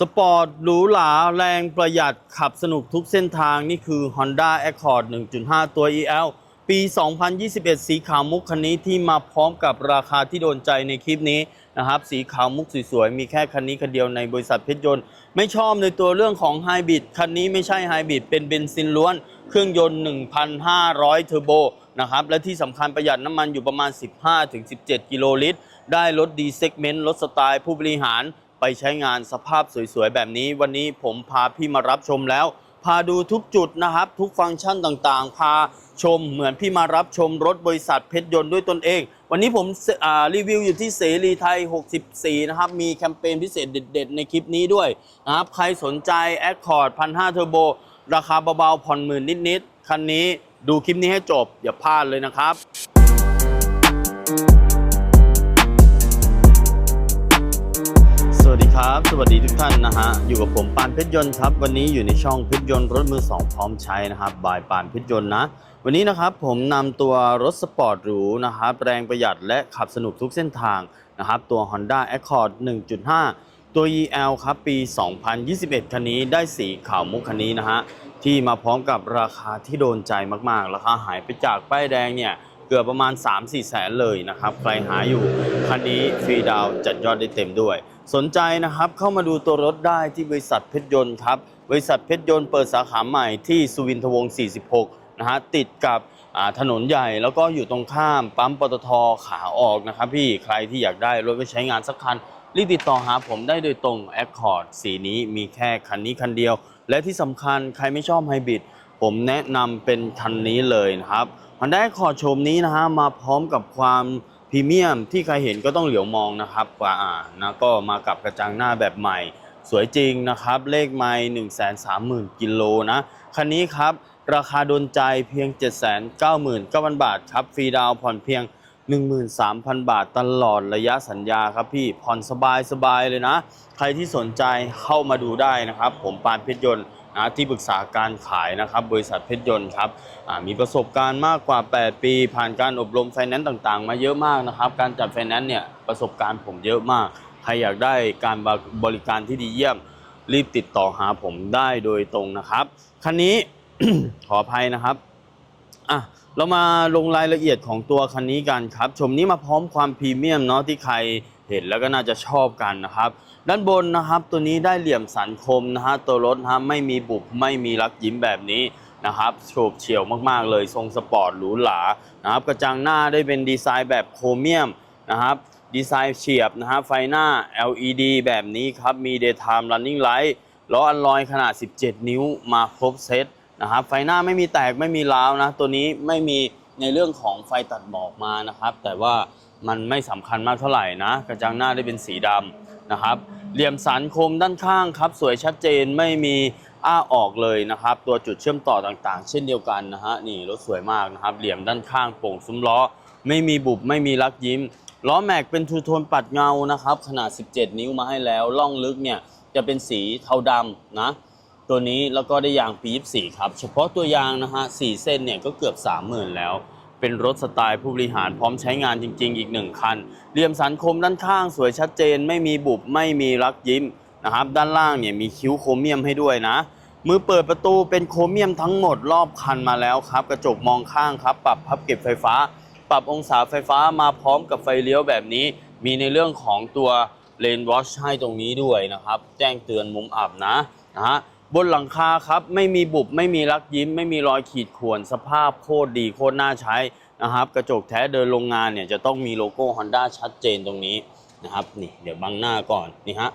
สปอร์ตหรูหราแรงประหยัดขับสนุกทุกเส้นทางนี่คือ Honda Accord 1.5 ตัว EL ปี 2021 สีขาวมุกคันนี้ที่มาพร้อมกับราคาที่โดนใจในคลิปนี้นะครับ สีขาวมุกสวยๆ มีแค่คันนี้คันเดียวในบริษัทเพชรยนต์ ไม่ชอบในตัวเรื่องของไฮบริดคันนี้ไม่ใช่ไฮบริดเป็นเบนซินล้วน เครื่องยนต์ 1,500 เทอร์โบนะครับและที่สำคัญประหยัดน้ำมันอยู่ประมาณ 15-17 กิโลลิตร ได้รถดีเซกเมนต์รถสไตล์ผู้บริหาร ไปใช้งานสภาพสวยๆ แบบนี้ วันนี้ผมพาพี่มารับชมแล้ว พาดูทุกจุดนะครับ ทุกฟังก์ชันต่างๆ พาชมเหมือนพี่มารับชมรถบริษัทเพชรยนต์ด้วยตนเอง วันนี้ผมรีวิวอยู่ที่เสรีไทย 64 นะครับ มีแคมเปญพิเศษเด็ดๆ ในคลิปนี้ด้วยนะครับ ใครสนใจ Accord 1,500 Turbo ราคาเบาๆผ่อนหมื่นนิดๆ คันนี้ดูคลิปนี้ให้จบอย่าพลาดเลยนะครับ วัสดีครับ สวัสดีทุกท่านนะฮะ อยู่กับผมปานเพชรยนต์ครับ วันนี้อยู่ในช่องเพชรยนต์รถมือสองพร้อมใช้นะครับ บายปานเพชรยนต์นะ วันนี้นะครับผมนำตัวรถสปอร์ตหรูนะครับ แรงประหยัดและขับสนุกทุกเส้นทางนะครับ ตัว Honda Accord 1.5 ตัว EL ครับปี 2021 คันนี้ได้สีขาวมุกคันนี้นะฮะ ที่มาพร้อมกับราคาที่โดนใจมากๆ ราคาหายไปจากป้ายแดงเนี่ยเกือบประมาณ 3-4 แสนเลยนะครับ ใครหาอยู่คันนี้ฟรีดาวจัดยอดได้เต็มด้วย สนใจนะครับเข้ามาดูตัวรถได้ที่บริษัทเพชรยนต์ครับ บริษัทเพชรยนต์เปิดสาขาใหม่ที่สุวินทวงศ์ 46 นะฮะติดกับถนนใหญ่แล้วก็อยู่ตรงข้ามปั๊มปตทขาออกนะครับพี่ใครที่อยากได้รถไปใช้งานสักคัน รีบติดต่อหาผมได้โดยตรง Accord สีนี้มีแค่คันนี้คันเดียว และที่สำคัญใครไม่ชอบไฮบริดผมแนะนำเป็นคันนี้เลยนะครับ Honda Accord โฉมนี้นะฮะมาพร้อมกับความ รีเมียมที่ใครเห็นก็ต้องเหลียวมองนะครับกว่าอ่านะก็มากับกระจังหน้าแบบใหม่ สวยจริงนะครับ เลขไม่1 3 0 0 0 0กิโลนะคันนี้ครับราคาโดนใจเพียง 799,000 บาทครับฟรีดาวผ่อนเพียง 13,000 บาทตลอดระยะสัญญาครับพี่ผ่อนสบายสบายเลยนะ ใครที่สนใจเข้ามาดูได้นะครับ ผมปานเพชรยนต์ นะที่ปรึกษาการขายนะครับบริษัทเพชรยนต์ครับมีประสบการณ์มากกว่า 8 ปี ผ่านการอบรมไฟแนนซ์ต่างๆ มาเยอะมากนะครับ การจัดไฟแนนซ์เนี่ยประสบการณ์ผมเยอะมาก ใครอยากได้การบริการที่ดีเยี่ยม รีบติดต่อหาผมได้โดยตรงนะครับคันนี้ขออภัยนะครับอะเรามาลงรายละเอียดของตัวคันนี้กันครับ ชมนี้มาพร้อมความพรีเมียมเนาะที่ใคร เห็นแล้วก็น่าจะชอบกันนะครับ ด้านบนนะครับตัวนี้ได้เหลี่ยมสันคมนะฮะตัวรถนะฮะไม่มีบุบไม่มีรักยิ้มแบบนี้นะครับโฉบเฉี่ยวมากๆเลยทรงสปอร์ตหรูหรานะครับกระจังหน้าได้เป็นดีไซน์แบบโครเมียมนะครับดีไซน์เฉียบนะฮะไฟหน้า LED แบบนี้ครับมี daytime running light ล้ออัลลอยขนาด 17 นิ้วมาครบเซตนะครับไฟหน้าไม่มีแตกไม่มีร้าวนะตัวนี้ไม่มีในเรื่องของไฟตัดหมอกมานะครับ แต่ว่า มันไม่สำคัญมากเท่าไหร่นะ กระจังหน้าได้เป็นสีดำนะครับ เหลี่ยมสันคมด้านข้างครับ สวยชัดเจนไม่มีอ้าออกเลยนะครับ ตัวจุดเชื่อมต่อต่างๆ เช่นเดียวกันนะฮะนี่รถสวยมากนะครับ เหลี่ยมด้านข้างโป่งซุ้มล้อ ไม่มีบุบไม่มีรักยิ้มล้อแม็กเป็นทูโทนปัดเงานะครับ ขนาด 17 นิ้วมาให้แล้วล่องลึกเนี่ยจะเป็นสีเทาดำนะตัวนี้แล้วก็ได้ยางปี๊บสีครับ เฉพาะตัวยางนะฮะสี่เส้นเนี่ยก็เกือบ 30,000 แล้ว เป็นรถสไตล์ผู้บริหารพร้อมใช้งานจริง ๆ อีกหนึ่งคันเหลี่ยมสันคมด้านข้างสวยชัดเจน ไม่มีบุบไม่มีรักยิ้มนะครับด้านล่างเนี่ยมีคิ้วโครเมียมให้ด้วยนะ มือเปิดประตูเป็นโครเมียมทั้งหมดรอบคันมาแล้วครับ กระจกมองข้างครับปรับพับเก็บไฟฟ้า ปรับองศาไฟฟ้ามาพร้อมกับไฟเลี้ยวแบบนี้ มีในเรื่องของตัวเลนวอชให้ตรงนี้ด้วยนะครับ แจ้งเตือนมุมอับนะนะฮะ บนหลังคาครับไม่มีบุบไม่มีรักยิ้ม ไม่มีรอยขีดข่วนสภาพโคตรดีโคตรน่าใช้นะครับกระจกแท้เดินโรงงานเนี่ยจะต้องมีโลโก้ Honda ชัดเจนตรงนี้นะครับนี่เดี๋ยวบังหน้าก่อนนี่ฮะ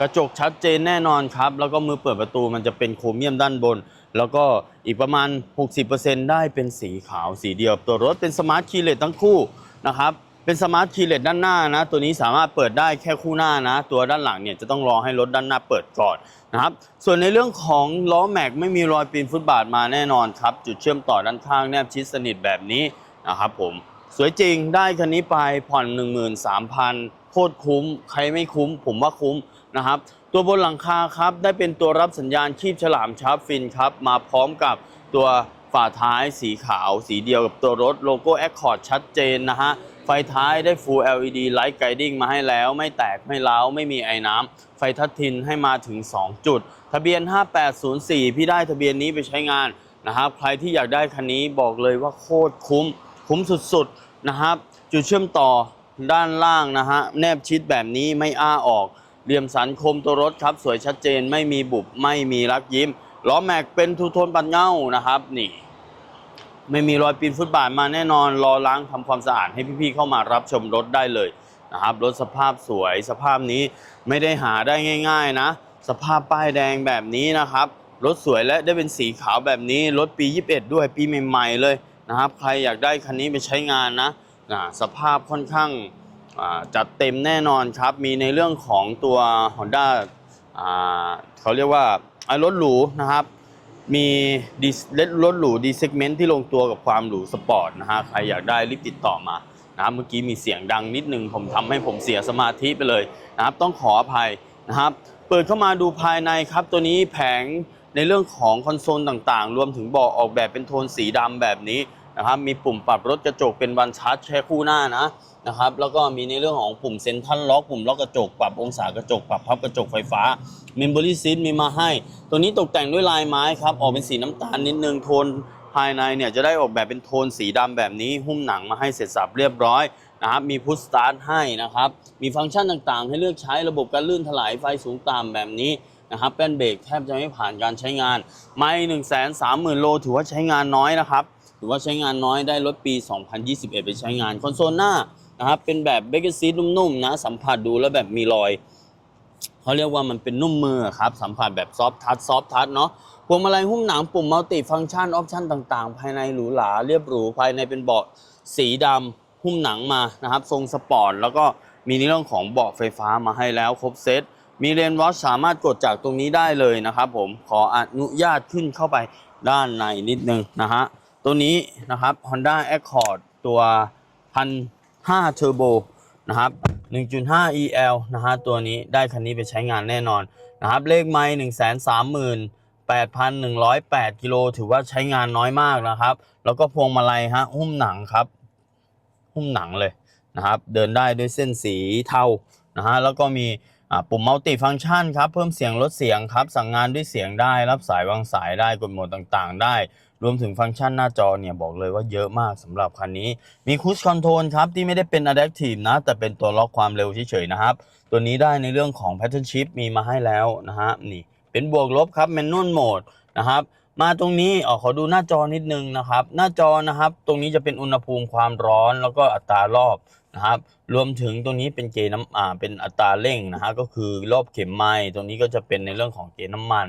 กระจกชัดเจนแน่นอนครับ แล้วก็มือเปิดประตูมันจะเป็นโครเมียมด้านบน แล้วก็อีกประมาณ 60%ได้เป็นสีขาวสีเดียว ตัวรถเป็นสมาร์ทคีย์เลสทั้งคู่นะครับ เป็นสมาร์ทคีย์เลสด้านหน้านะ ตัวนี้สามารถเปิดได้แค่คู่หน้านะ ตัวด้านหลังเนี่ยจะต้องรอให้รถด้านหน้าเปิดก่อนนะครับ ส่วนในเรื่องของล้อแม็กไม่มีรอยปีนฟุตบาทมาแน่นอนครับ จุดเชื่อมต่อด้านข้างแนบชิดสนิทแบบนี้นะครับผมสวยจริงได้คันนี้ไปผ่อน 13,000โคตรคุ้ม ใครไม่คุ้ม ผมว่าคุ้มนะครับตัวบนหลังคาครับได้เป็นตัวรับสัญญาณคีบฉลามชาร์ปฟินครับมาพร้อมกับตัวฝาท้ายสีขาว สีเดียวกับตัวรถโลโก้ Accord ชัดเจนนะฮะ ไฟท้ายได้ Full LED Light Guiding มาให้แล้ว ไม่แตกไม่ร้าวไม่มีไอ้น้ำไฟทัชทินให้มาถึง 2 จุด ทะเบียน 5804 พี่ได้ทะเบียนนี้ไปใช้งานนะครับ ใครที่อยากได้คันนี้บอกเลยว่าโคตรคุ้ม คุ้มสุดๆนะครับ จุดเชื่อมต่อด้านล่างนะฮะแนบชิดแบบนี้ไม่อ้าออกเหลี่ยมสันคมตัวรถครับ สวยชัดเจนไม่มีบุบไม่มีรักยิ้มล้อแม็กเป็นทูโทนปัดเง่านะครับนี่ ไม่มีรอยปีนฟุตบาทมาแน่นอนรอล้างทำความสะอาดให้พี่ๆเข้ามารับชมรถได้เลยนะครับรถสภาพสวยสภาพนี้ไม่ได้หาได้ง่าย ๆนะ สภาพป้ายแดงแบบนี้นะครับรถสวยและได้เป็นสีขาวแบบนี้รถปี 21 ด้วยปีใหม่ๆเลยนะครับ ใครอยากได้คันนี้ไปใช้งานนะนะสภาพค่อนข้างจัดเต็มแน่นอนครับ มีในเรื่องของตัว Honda อ่าเขาเรียกว่ารถหรูนะครับ มีดีรถหรูดีเซกเมนต์ที่ลงตัวกับความหรูสปอร์ตนะฮะ ใครอยากได้รีบติดต่อมานะครับเมื่อกี้มีเสียงดังนิดนึงผมทำให้ผมเสียสมาธิไปเลยนะครับ ต้องขออภัยนะครับ เปิดเข้ามาดูภายในครับ ตัวนี้แผงในเรื่องของคอนโซลต่างๆ รวมถึงเบาะออกแบบเป็นโทนสีดำแบบนี้ นะครับมีปุ่มปรับรถกระจกเป็นวันชาร์จแค่คู่หน้านะนะครับแล้วก็มีในเรื่องของปุ่มเซ็นทรัลล็อกปุ่มล็อกกระจกปรับองศากระจกปรับพับกระจกไฟฟ้าเมมโมรี่ซีทมีมาให้ ตัวนี้ตกแต่งด้วยลายไม้ครับออกเป็นสีน้ำตาลนิดนึงโทนภายในเนี่ยจะได้ออกแบบเป็นโทนสีดำแบบนี้ หุ้มหนังมาให้เสร็จสับเรียบร้อยนะครับมีพุชสตาร์ทให้นะครับมีฟังก์ชันต่างๆ ให้เลือกใช้ระบบการลื่นถลายไฟสูงต่ำแบบนี้นะครับแป้นเบรกแทบจะไม่ผ่านการใช้งาน ไม่หนึ่งแสนสามหมื่นโลถือว่าใช้งานน้อยนะครับ ถือว่าใช้งานน้อยได้รถปี 2021 ไปใช้งาน คอนโซลหน้านะครับเป็นแบบเบเกอร์ซีนุ่มๆนะสัมผัสดูแล้วแบบมีรอยเขาเรียกว่ามันเป็นนุ่มมือครับ สัมผัสแบบซอฟทัชซอฟทัชเนาะพวงมาลัยหุ้มหนังปุ่มมัลติฟังก์ชันออปชันต่างๆ ภายในหรูหราเรียบหรูภายในเป็นเบาะสีดำหุ้มหนังมานะครับ ทรงสปอร์ตแล้วก็มีในเรื่องของเบาะไฟฟ้ามาให้แล้วครบเซตมีเลนวอชสามารถกดจากตรงนี้ได้เลยนะครับผมขออนุญาตขึ้นเข้าไปด้านในนิดนึงนะฮะ ตัวนี้นะครับ Honda Accord ตัว1,500 Turbo นะครับ 1.5 EL นะฮะตัวนี้ได้คันนี้ไปใช้งานแน่นอนนะครับ เลขไมล์138,108 กิโลถือว่าใช้งานน้อยมากนะครับ แล้วก็พวงมาลัยฮะหุ้มหนังครับ หุ้มหนังเลยนะครับ เดินได้ด้วยเส้นสีเทานะฮะแล้วก็มี ปุ่มมัลติฟังก์ชันครับเพิ่มเสียงลดเสียงครับ สั่งงานด้วยเสียงได้รับสายวางสายได้กดโหมดต่างๆ ได้ รวมถึงฟังก์ชันหน้าจอเนี่ยบอกเลยว่าเยอะมากสำหรับคันนี้ มีคูชคอนโทรลครับ ที่ไม่ได้เป็น Adaptive นะ แต่เป็นตัวล็อกความเร็วเฉยๆนะครับ ตัวนี้ได้ในเรื่องของ Pattern Shift มีมาให้แล้วนะฮะนี่เป็นบวกลบครับ Manual Mode นะครับ มาตรงนี้อ๋อขอดูหน้าจอนิดนึงนะครับ หน้าจอนะครับ ตรงนี้จะเป็นอุณหภูมิความร้อนแล้วก็อัตรารอบนะครับ รวมถึงตรงนี้เป็นเกณฑ์น้ำอ่าเป็นอัตราเร่งนะฮะก็คือรอบเข็มไม้ตรงนี้ก็จะเป็นในเรื่องของเกณฑ์น้ำมัน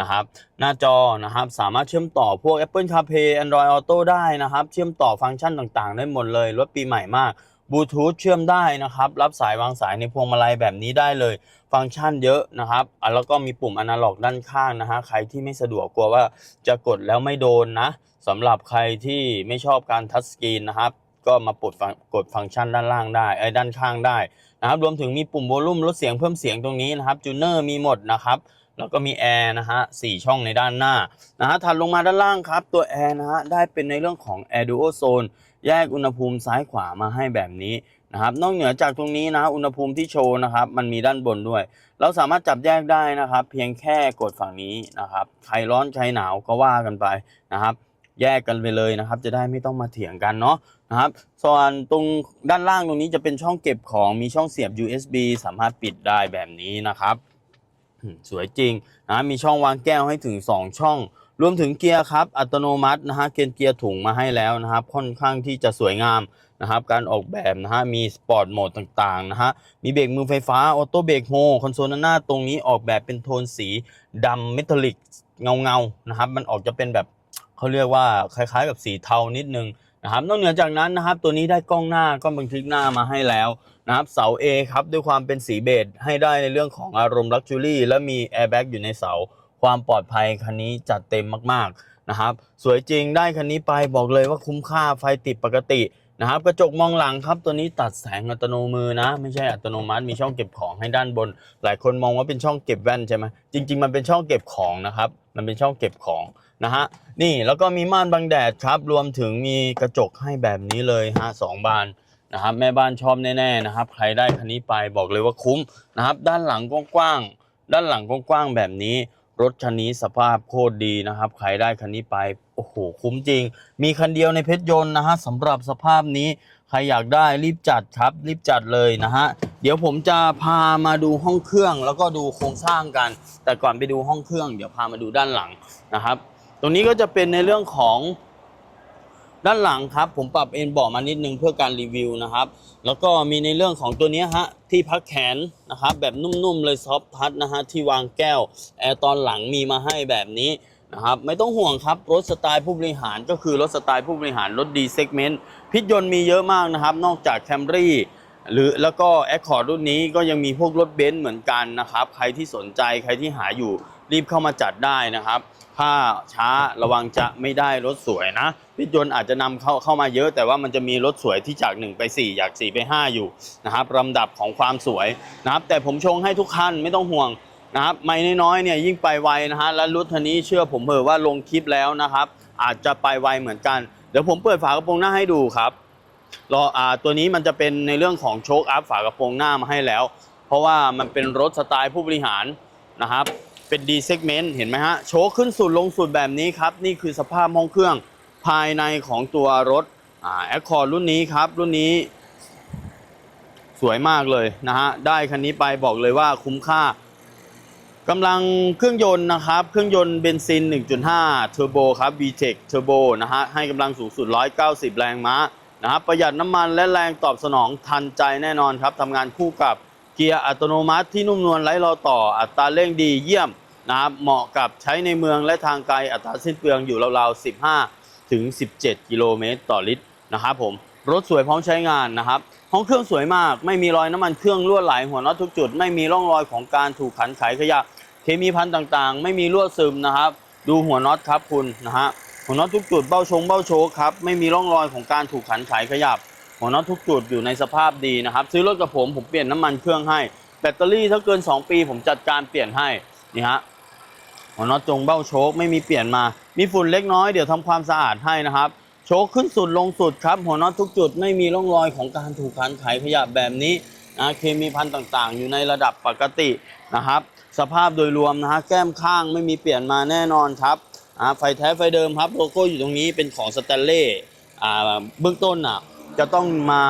นะครับ หน้าจอนะครับสามารถเชื่อมต่อพวก Apple CarPlay Android Auto ได้นะครับ เชื่อมต่อฟังก์ชันต่างๆ ได้หมดเลยรถปีใหม่มาก บลูทูธเชื่อมได้นะครับ รับสายวางสายในพวงมาลัยแบบนี้ได้เลย ฟังก์ชันเยอะนะครับแล้วก็มีปุ่มอนาล็อกด้านข้างนะฮะใครที่ไม่สะดวกกลัวว่าจะกดแล้วไม่โดนนะสำหรับใครที่ไม่ชอบการทัชสกรีนนะครับก็มาปลดกดฟังก์ชันด้านล่างได้ไอ้ด้านข้างได้นะครับรวมถึงมีปุ่มโวลูมลดเสียงเพิ่มเสียงตรงนี้นะครับจูเนอร์มีหมดนะครับ แล้วก็มีแอร์นะฮะสี่ช่องในด้านหน้านะฮะถัดลงมาด้านล่างครับ ตัวแอร์นะฮะได้เป็นในเรื่องของ Air Duo Zone แยกอุณหภูมิซ้ายขวามาให้แบบนี้นะครับนอกเหนือจากตรงนี้นะอุณหภูมิที่โชว์นะครับมันมีด้านบนด้วย เราสามารถจับแยกได้นะครับ เพียงแค่กดฝั่งนี้นะครับใครร้อนใครหนาวก็ว่ากันไปนะครับ แยกกันไปเลยนะครับ จะได้ไม่ต้องมาเถียงกันเนาะนะครับส่วนตรงด้านล่างตรงนี้จะเป็นช่องเก็บของมีช่องเสียบ USB สามารถปิดได้แบบนี้นะครับ สวยจริงนะมีช่องวางแก้วให้ถึง 2 ช่อง รวมถึงเกียร์ครับ อัตโนมัตินะฮะเกณฑ์เกียร์ถุงมาให้แล้วนะครับ ค่อนข้างที่จะสวยงามนะครับการออกแบบนะฮะมีสปอร์ตโหมดต่างๆนะฮะมีเบรกมือไฟฟ้าออโต้เบรกโฮคอนโซลหน้าตรงนี้ออกแบบเป็นโทนสีดำเมทัลลิกเงาๆนะครับมันออกจะเป็นแบบเขาเรียกว่าคล้ายๆ กับสีเทานิดนึงนะครับนอกเหนือจากนั้นนะครับตัวนี้ได้กล้องหน้ากล้องบันทึกหน้ามาให้แล้ว นะครับเสา A ครับด้วยความเป็นสีเบจให้ได้ในเรื่องของอารมณ์ลักชัวรี่และมีแอร์แบ็กอยู่ในเสา ความปลอดภัยคันนี้จัดเต็มมากๆนะครับสวยจริงได้คันนี้ไปบอกเลยว่าคุ้มค่าไฟติดปกตินะครับกระจกมองหลังครับตัวนี้ตัดแสงอัตโนมือนะ ไม่ใช่อัตโนมัติมีช่องเก็บของให้ด้านบน หลายคนมองว่าเป็นช่องเก็บแว่นใช่ไหมจริง ๆ มันเป็นช่องเก็บของนะครับมันเป็นช่องเก็บของนะฮะนี่แล้วก็มีม่านบังแดดครับรวมถึงมีกระจกให้แบบนี้เลยฮะสองบาน นะครับแม่บ้านชอบแน่ๆนะครับ ใครได้คันนี้ไปบอกเลยว่าคุ้มนะครับ ด้านหลังกว้างๆด้านหลังกว้างๆแบบนี้ รถคันนี้สภาพโคตรดีนะครับ ใครได้คันนี้ไปโอ้โหคุ้มจริง มีคันเดียวในเพชรยนต์นะฮะสำหรับสภาพนี้ใครอยากได้รีบจัดครับ รีบจัดเลยนะฮะเดี๋ยวผมจะพามาดูห้องเครื่องแล้วก็ดูโครงสร้างกัน แต่ก่อนไปดูห้องเครื่อง เดี๋ยวพามาดูด้านหลังนะครับ ตรงนี้ก็จะเป็นในเรื่องของ ด้านหลังครับผมปรับเอ็นเบาะมานิดนึงเพื่อการรีวิวนะครับ แล้วก็มีในเรื่องของตัวนี้ฮะที่พักแขนนะครับแบบนุ่มๆเลยซอฟทัชนะฮะที่วางแก้วแอร์ตอนหลังมีมาให้แบบนี้นะครับไม่ต้องห่วงครับรถสไตล์ผู้บริหารก็คือรถสไตล์ผู้บริหารรถดีเซกเมนต์พิษยนต์มีเยอะมากนะครับ นอกจากแคมรี่หรือแล้วก็ Accord รุ่นนี้ก็ยังมีพวกรถเบนซ์เหมือนกันนะครับ ใครที่สนใจใครที่หาอยู่ รีบเข้ามาจัดได้นะครับ ถ้าช้าระวังจะไม่ได้รถสวยนะพิษยนต์อาจจะนำเข้าเข้ามาเยอะ แต่ว่ามันจะมีรถสวยที่จาก 1 ไป 4 อยาก 4 ไป 5 อยู่นะครับลำดับของความสวยนะครับ แต่ผมชงให้ทุกคันไม่ต้องห่วงนะครับไม่น้อยๆเนี่ยยิ่งไปไวนะฮะและรถคันนี้เชื่อผมเถอะว่าลงคลิปแล้วนะครับ อาจจะไปไวเหมือนกัน เดี๋ยวผมเปิดฝากระโปรงหน้าให้ดูครับรออ่าตัวนี้มันจะเป็นในเรื่องของโชคอัพฝากระโปรงหน้ามาให้แล้ว เพราะว่ามันเป็นรถสไตล์ผู้บริหารนะครับ เป็น D segment เห็นไหมฮะ โชว์ขึ้นสุดลงสุดแบบนี้ครับ นี่คือสภาพห้องเครื่องภายในของตัวรถแอ่า Accord รุ่นนี้ครับ รุ่นนี้ สวยมากเลยนะฮะ ได้คันนี้ไปบอกเลยว่าคุ้มค่ากำลังเครื่องยนต์นะครับ เครื่องยนต์เบนซิน 1.5 เทอร์โบครับ VTEC เทอร์โบนะฮะ ให้กำลังสูงสุด 190 แรงม้านะครับประหยัดน้ำมันและแรงตอบสนองทันใจแน่นอนครับทำงานคู่กับเกียร์อัตโนมัติที่นุ่มนวลไร้รอต่ออัตราเร่งดีเยี่ยม นะครับเหมาะกับใช้ในเมืองและทางไกลอัตราสิ้นเปลืองอยู่ราวๆ 15 ถึง 17 กิโลเมตรต่อลิตรนะครับผมรถสวยพร้อมใช้งานนะครับห้องเครื่องสวยมาก ไม่มีรอยน้ำมันเครื่องรั่วไหลหัวน็อตทุกจุด ไม่มีร่องรอยของการถูกขันไขขยะ เคมีพันต่างๆ ไม่มีรั่วซึมนะครับ ดูหัวน็อตครับคุณนะฮะหัวน็อตทุกจุดเบ้าชงเบ้าโชกครับไม่มีร่องรอยของการถูกขันไขขยับ หัวน็อตทุกจุดอยู่ในสภาพดีนะครับ ซื้อรถกับผมผมเปลี่ยนน้ำมันเครื่องให้ แบตเตอรี่ถ้าเกิน 2 ปีผมจัดการเปลี่ยนให้นี่ฮะ หัวน็อตจงเบ้าโชคไม่มีเปลี่ยนมา มีฝุ่นเล็กน้อยเดี๋ยวทำความสะอาดให้นะครับ โชคขึ้นสุดลงสุดครับ หัวน็อตทุกจุดไม่มีร่องรอยของการถูกขันไขขยะแบบนี้นะเคมีพันต่างๆ อยู่ในระดับปกตินะครับ สภาพโดยรวมนะฮะแก้มข้างไม่มีเปลี่ยนมาแน่นอนครับไฟแท้ไฟเดิมครับโลโก้อยู่ตรงนี้เป็นของสแตนเล่เบื้องต้นอะจะต้องมา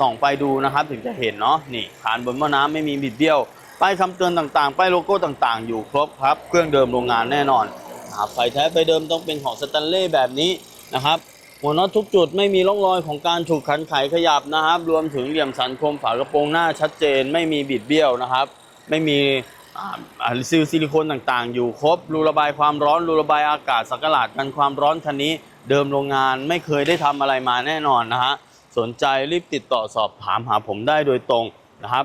ส่องไฟดูนะครับ ถึงจะเห็นเนาะนี่คานบนหม้อน้ำไม่มีบิดเบี้ยว ป้ายคำเตือนต่างๆ ป้ายโลโก้ต่างๆ อยู่ครบครับ เครื่องเดิมโรงงานแน่นอนอ่าไฟแท้ไฟเดิมต้องเป็นของสแตนเล่แบบนี้นะครับ หัวน็อตทุกจุดไม่มีร่องรอยของการถูกขันไขขยับนะครับ รวมถึงเหลี่ยมสันคมฝากระโปรงหน้าชัดเจน ไม่มีบิดเบี้ยวนะครับ ไม่มีอ่าอ่าซิลซิลิโคนต่างๆ อยู่ครบ รูระบายความร้อนรูระบายอากาศสักหลาดกันความร้อนคันนี้ เดิมโรงงานไม่เคยได้ทำอะไรมาแน่นอนนะฮะสนใจรีบติดต่อสอบถามหาผมได้โดยตรงนะครับ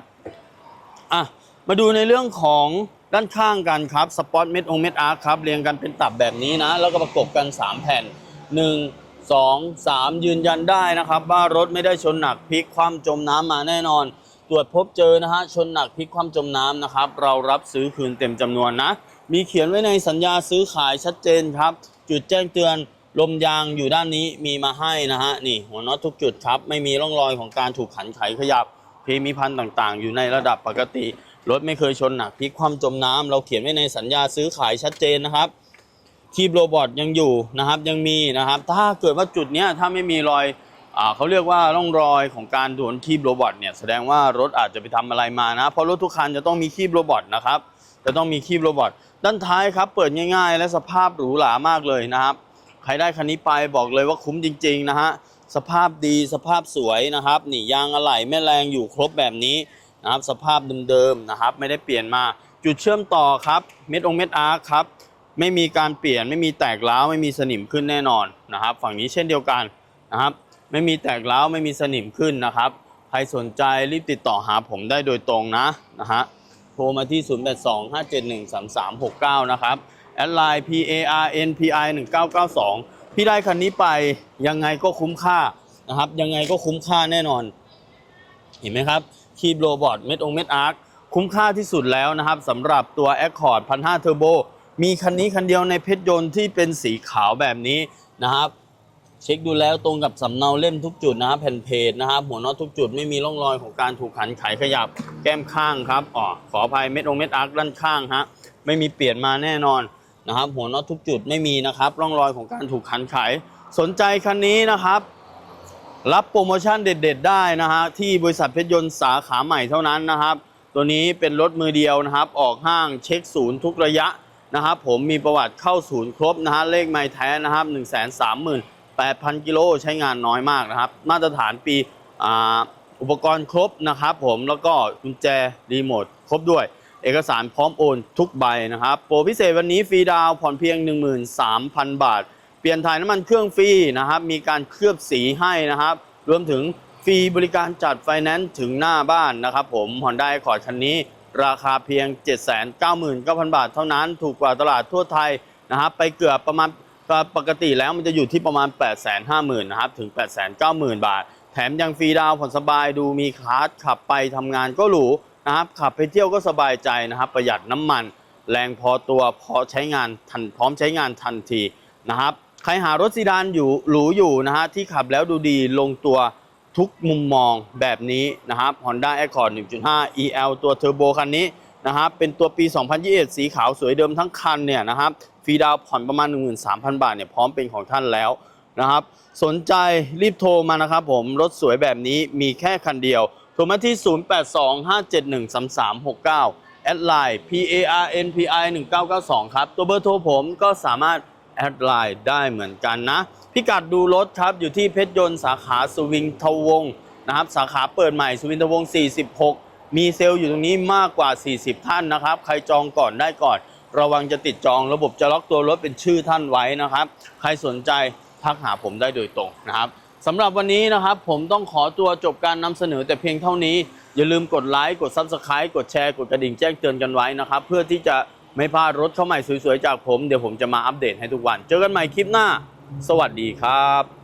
อะ มาดูในเรื่องของด้านข้างกันครับสปอตเม็ดองเม็ดอาร์ครับเรียงกันเป็นตับแบบนี้นะ แล้วก็ประกบกัน 3 แผ่น 1 2 3 ยืนยันได้นะครับ ว่ารถไม่ได้ชนหนักพลิกคว่ำจมน้ำมาแน่นอน ตรวจพบเจอนะฮะชนหนักพลิกคว่ำจมน้ำนะครับ เรารับซื้อคืนเต็มจำนวนนะ มีเขียนไว้ในสัญญาซื้อขายชัดเจนครับ จุดแจ้งเตือนลมยางอยู่ด้านนี้มีมาให้นะฮะนี่หัวน็อตทุกจุดครับ ไม่มีร่องรอยของการถูกขันไขขยับเคมีพันต่างๆ อยู่ในระดับปกติ รถไม่เคยชนหนักพลิกคว่ำจมน้ำเราเขียนไว้ในสัญญาซื้อขายชัดเจนนะครับคีบโรบอทยังอยู่นะครับยังมีนะครับ ถ้าเกิดว่าจุดเนี้ยถ้าไม่มีรอยอเขาเรียกว่าร่องรอยของการโดนคีบโรบอทเนี่ยแสดงว่ารถอาจจะไปทำอะไรมานะ เพราะรถทุกคันจะต้องมีคีบโรบอทนะครับจะต้องมีคีบโรบอทด้านท้ายครับเปิดง่ายๆ และสภาพหรูหรามากเลยนะครับ ใครได้คันนี้ไปบอกเลยว่าคุ้มจริง ๆ นะฮะสภาพดีสภาพสวยนะครับนี่ยางอะไหล่แม่แรงอยู่ครบแบบนี้ นะครับสภาพเดิมๆนะครับ ไม่ได้เปลี่ยนมาจุดเชื่อมต่อครับเม็ดองเม็ดอาร์ครับไม่มีการเปลี่ยนไม่มีแตกร้าวไม่มีสนิมขึ้นแน่นอนนะครับ ฝั่งนี้เช่นเดียวกันนะครับ ไม่มีแตกร้าวไม่มีสนิมขึ้นนะครับ ใครสนใจรีบติดต่อหาผมได้โดยตรงนะนะฮะโทรมาที่ 0825713369 นะครับแอดไลน์ P A R N P I 1992 พี่ได้คันนี้ไปยังไงก็คุ้มค่านะครับ ยังไงก็คุ้มค่าแน่นอน เห็นไหมครับ คีบโรบอทเม็ดองเม็ดอาร์คคุ้มค่าที่สุดแล้วนะครับสำหรับตัว Accord 1,500 Turbo มีคันนี้คันเดียวในเพชรยนต์ที่เป็นสีขาวแบบนี้นะครับ เช็คดูแล้วตรงกับสำเนาเล่มทุกจุดนะครับแผ่นเพจนะครับ หัวน็อตทุกจุดไม่มีร่องรอยของการถูกขันไขขยับแก้มข้างครับอ๋อขออภัยเม็ดองเม็ดอาร์คด้านข้างฮะไม่มีเปลี่ยนมาแน่นอนนะครับ หัวน็อตทุกจุดไม่มีนะครับ ร่องรอยของการถูกขันไข สนใจคันนี้นะครับ รับโปรโมชั่นเด็ด ๆ ได้นะฮะที่บริษัทเพชรยนต์สาขาใหม่เท่านั้นนะครับ ตัวนี้เป็นรถมือเดียวนะครับ ออกห้างเช็คศูนย์ทุกระยะนะครับ ผมมีประวัติเข้าศูนย์ครบนะฮะเลขไม้แท้นะครับ1 3 8 0 0 0 กิโลใช้งานน้อยมากนะครับ มาตรฐานปีอ,อุปกรณ์ครบนะครับผมแล้วก็กุญแจรีโมทครบด้วย เอกสารพร้อมโอนทุกใบนะครับ โปรพิเศษวันนี้ฟรีดาวผ่อนเพียง 13,000 บาท เปลี่ยนถ่ายน้ำมันเครื่องฟรีนะครับ มีการเคลือบสีให้นะครับ รวมถึงฟรีบริการจัดไฟแนนซ์ถึงหน้าบ้านนะครับผม Honda Accord คันนี้ ราคาเพียง 799,000 บาทเท่านั้น ถูกกว่าตลาดทั่วไทยนะครับ ไปเกือบประมาณปกติแล้วมันจะอยู่ที่ประมาณ 850,000นะครับ ถึง 890,000 บาท แถมยังฟรีดาวผ่อนสบายดูมีคลาสขับไปทำงานก็หรูนะครับ ขับไปเที่ยวก็สบายใจนะครับ ประหยัดน้ำมัน แรงพอตัวพอใช้งานทันพร้อมใช้งานทันทีนะครับ ใครหารถซีดานอยู่หรูอยู่นะฮะที่ขับแล้วดูดีลงตัวทุกมุมมองแบบนี้นะครับ Honda Accord 1.5 EL ตัวเทอร์โบคันนี้นะครับเป็นตัวปี 2021 สีขาวสวยเดิมทั้งคันเนี่ยนะครับฟรีดาวผ่อนประมาณ 13,000 บาทเนี่ยพร้อมเป็นของท่านแล้วนะครับ สนใจรีบโทรมานะครับผม รถสวยแบบนี้มีแค่คันเดียว โทรมาที่ 0825713369 แอดไลน์ PARNPI 1992 ครับ ตัวเบอร์โทรผมก็สามารถ แอดไลน์ได้เหมือนกันนะ พิกัดดูรถครับอยู่ที่เพชรยนต์สาขาสุวินทวงนะครับสาขาเปิดใหม่สุวินทวง 46 มีเซลล์อยู่ตรงนี้มากกว่า 40 ท่านนะครับ ใครจองก่อนได้ก่อน ระวังจะติดจองระบบจะล็อกตัวรถเป็นชื่อท่านไว้นะครับ ใครสนใจทักหาผมได้โดยตรงนะครับสำหรับวันนี้นะครับผมต้องขอตัวจบการนำเสนอแต่เพียงเท่านี้ อย่าลืมกดไลค์กด Subscribe กดแชร์กดกระดิ่งแจ้งเตือนกันไว้นะครับ เพื่อที่จะ ไม่พลาดรถเข้าใหม่สวยๆจากผม เดี๋ยวผมจะมาอัปเดตให้ทุกวัน เจอกันใหม่คลิปหน้า สวัสดีครับ